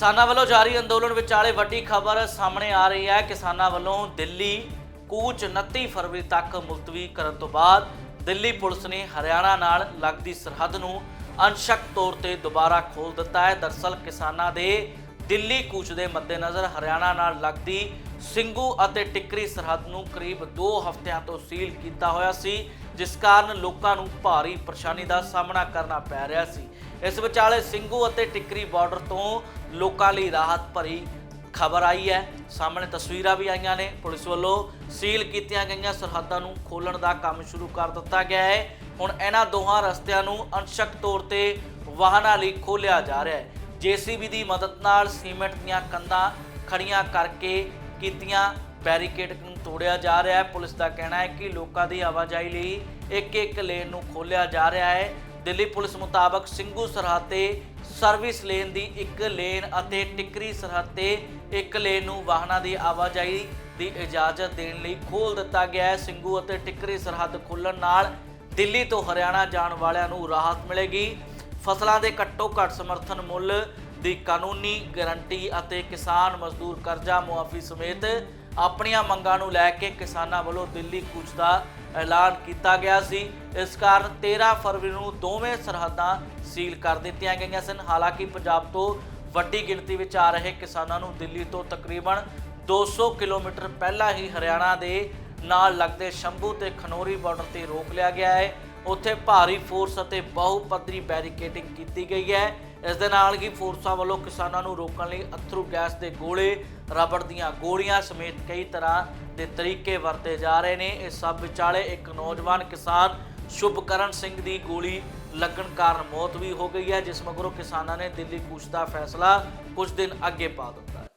ਕਿਸਾਨਾਂ ਵੱਲੋਂ ਜਾਰੀ ਅੰਦੋਲਨ ਵਿਚਾਲੇ ਵੱਡੀ ਖਬਰ ਸਾਹਮਣੇ ਆ ਰਹੀ ਹੈ। ਕਿਸਾਨਾਂ ਵੱਲੋਂ ਦਿੱਲੀ, ਕੂਚ 29 ਫਰਵਰੀ ਤੱਕ ਮੁਲਤਵੀ ਕਰਨ ਤੋਂ ਬਾਅਦ ਦਿੱਲੀ ਪੁਲਿਸ ਨੇ ਹਰਿਆਣਾ ਨਾਲ ਲੱਗਦੀ ਸਰਹੱਦ ਨੂੰ ਅੰਸ਼ਕ ਤੌਰ ਤੇ ਦੁਬਾਰਾ ਖੋਲ ਦਿੱਤਾ ਹੈ। ਦਰਸਲ ਕਿਸਾਨਾਂ ਦੇ ਦਿੱਲੀ ਕੂਚ ਦੇ ਮੱਦੇਨਜ਼ਰ ਹਰਿਆਣਾ ਨਾਲ ਲੱਗਦੀ ਸਿੰਘੂ ਅਤੇ ਟਿੱਕਰੀ ਸਰਹੱਦ ਨੂੰ ਕਰੀਬ 2 ਹਫ਼ਤਿਆਂ ਤੋਂ ਸੀਲ ਕੀਤਾ ਹੋਇਆ ਸੀ। ਜਿਸ ਕਾਰਨ ਲੋਕਾਂ ਨੂੰ ਭਾਰੀ ਪਰੇਸ਼ਾਨੀ ਦਾ ਸਾਹਮਣਾ ਕਰਨਾ ਪੈ ਰਿਹਾ ਸੀ। ਇਸ ਵਿਚਾਲੇ ਸਿੰਘੂ ਅਤੇ ਟਿੱਕਰੀ ਬਾਰਡਰ ਤੋਂ ਲੋਕਾਂ ਲਈ ਰਾਹਤ ਭਰੀ ਖਬਰ ਆਈ ਹੈ। ਸਾਹਮਣੇ ਤਸਵੀਰਾਂ ਵੀ ਆਈਆਂ ਨੇ। ਪੁਲਿਸ ਵੱਲੋਂ ਸੀਲ ਕੀਤੀਆਂ ਗਈਆਂ ਸਰਹੱਦਾਂ ਨੂੰ ਖੋਲਣ ਦਾ ਕੰਮ ਸ਼ੁਰੂ ਕਰ ਦਿੱਤਾ ਗਿਆ ਹੈ। ਹੁਣ ਇਹਨਾਂ ਦੋਹਾਂ ਰਸਤਿਆਂ ਨੂੰ ਅੰਸ਼ਕ ਤੌਰ ਤੇ ਵਾਹਨਾਂ ਲਈ ਖੋਲ੍ਹਿਆ ਜਾ ਰਿਹਾ ਹੈ। ਜੀਸੀਬੀ ਦੀ ਮਦਦ ਨਾਲ ਸੀਮੈਂਟ ਦੀਆਂ ਕੰਧਾਂ ਖੜੀਆਂ ਕਰਕੇ ਕੀਤੀਆਂ ਬੈਰੀਕੇਡ ਨੂੰ ਤੋੜਿਆ ਜਾ ਰਿਹਾ ਹੈ। ਪੁਲਿਸ ਦਾ ਕਹਿਣਾ ਹੈ ਕਿ ਲੋਕਾਂ ਦੀ ਆਵਾਜਾਈ ਲਈ ਇੱਕ ਇੱਕ ਲੇਨ ਨੂੰ ਖੋਲ੍ਹਿਆ ਜਾ ਰਿਹਾ ਹੈ। ਦਿੱਲੀ ਪੁਲਿਸ ਮੁਤਾਬਕ ਸਿੰਘੂ ਸਰਹੱਦ ਤੇ ਸਰਵਿਸ ਲੇਨ ਦੀ ਇੱਕ ਲੇਨ ਅਤੇ ਟਿਕਰੀ ਸਰਹੱਦ ਤੇ ਇੱਕ ਲੇਨ ਨੂੰ ਵਾਹਨਾਂ ਦੀ ਆਵਾਜਾਈ ਦੀ ਇਜਾਜ਼ਤ ਦੇਣ ਲਈ ਖੋਲ੍ਹ ਦਿੱਤਾ ਗਿਆ ਹੈ। ਸਿੰਘੂ ਅਤੇ ਟਿੱਕਰੀ ਸਰਹੱਦ ਖੁੱਲਣ ਨਾਲ ਦਿੱਲੀ ਤੋਂ ਹਰਿਆਣਾ ਜਾਣ ਵਾਲਿਆਂ ਨੂੰ ਰਾਹਤ ਮਿਲੇਗੀ। ਫਸਲਾਂ ਦੇ ਘੱਟੋ ਘੱਟ ਸਮਰਥਨ ਮੁੱਲ ਦੀ ਕਾਨੂੰਨੀ ਗਾਰੰਟੀ ਅਤੇ ਕਿਸਾਨ ਮਜ਼ਦੂਰ ਕਰਜ਼ਾ ਮੁਆਫੀ ਸਮੇਤ ਆਪਣੀਆਂ ਮੰਗਾਂ ਨੂੰ ਲੈ ਕੇ ਕਿਸਾਨਾਂ ਵੱਲੋਂ ਦਿੱਲੀ ਕੂਚ ਦਾ ਐਲਾਨ ਕੀਤਾ ਗਿਆ ਸੀ। ਇਸ ਕਾਰਨ 13 ਫਰਵਰੀ ਨੂੰ ਦੋਵੇਂ ਸਰਹੱਦਾਂ ਸੀਲ ਕਰ ਦਿੱਤੀਆਂ ਗਈਆਂ ਸਨ। ਹਾਲਾਂਕਿ ਪੰਜਾਬ ਤੋਂ ਵੱਡੀ ਗਿਣਤੀ ਵਿੱਚ ਆ ਰਹੇ ਕਿਸਾਨਾਂ ਨੂੰ ਦਿੱਲੀ ਤੋਂ ਤਕਰੀਬਨ 200 ਕਿਲੋਮੀਟਰ ਪਹਿਲਾਂ ਹੀ ਹਰਿਆਣਾ ਦੇ ਨਾਲ ਲੱਗਦੇ ਸ਼ੰਭੂ ਤੇ ਖਨੌਰੀ ਬਾਰਡਰ ਤੇ ਰੋਕ ਲਿਆ ਗਿਆ ਹੈ। ਉੱਥੇ ਭਾਰੀ ਫੋਰਸ ਅਤੇ ਬਹੁ ਪੱਧਰੀ ਬੈਰੀਕੇਡਿੰਗ ਕੀਤੀ ਗਈ ਹੈ। ਇਸ ਦੇ ਨਾਲ ਹੀ ਫੋਰਸਾਂ ਵੱਲੋਂ ਕਿਸਾਨਾਂ ਨੂੰ ਰੋਕਣ ਲਈ ਅਥਰੂ ਗੈਸ ਦੇ ਗੋਲੇ, ਰਬੜ ਦੀਆਂ ਗੋਲੀਆਂ ਸਮੇਤ ਕਈ ਤਰ੍ਹਾਂ ਦੇ ਤਰੀਕੇ ਵਰਤੇ ਜਾ ਰਹੇ ਨੇ। ਇਸ ਸਭ ਵਿਚਾਲੇ ਇੱਕ ਨੌਜਵਾਨ ਕਿਸਾਨ ਸ਼ੁਭਕਰਨ ਸਿੰਘ ਦੀ ਗੋਲੀ ਲੱਗਣ ਕਾਰਨ ਮੌਤ ਵੀ ਹੋ ਗਈ ਹੈ, ਜਿਸ ਮਗਰੋਂ ਕਿਸਾਨਾਂ ਨੇ ਦਿੱਲੀ ਕੂਚ ਦਾ ਫੈਸਲਾ ਕੁਝ ਦਿਨ ਅੱਗੇ ਪਾ ਦਿੱਤਾ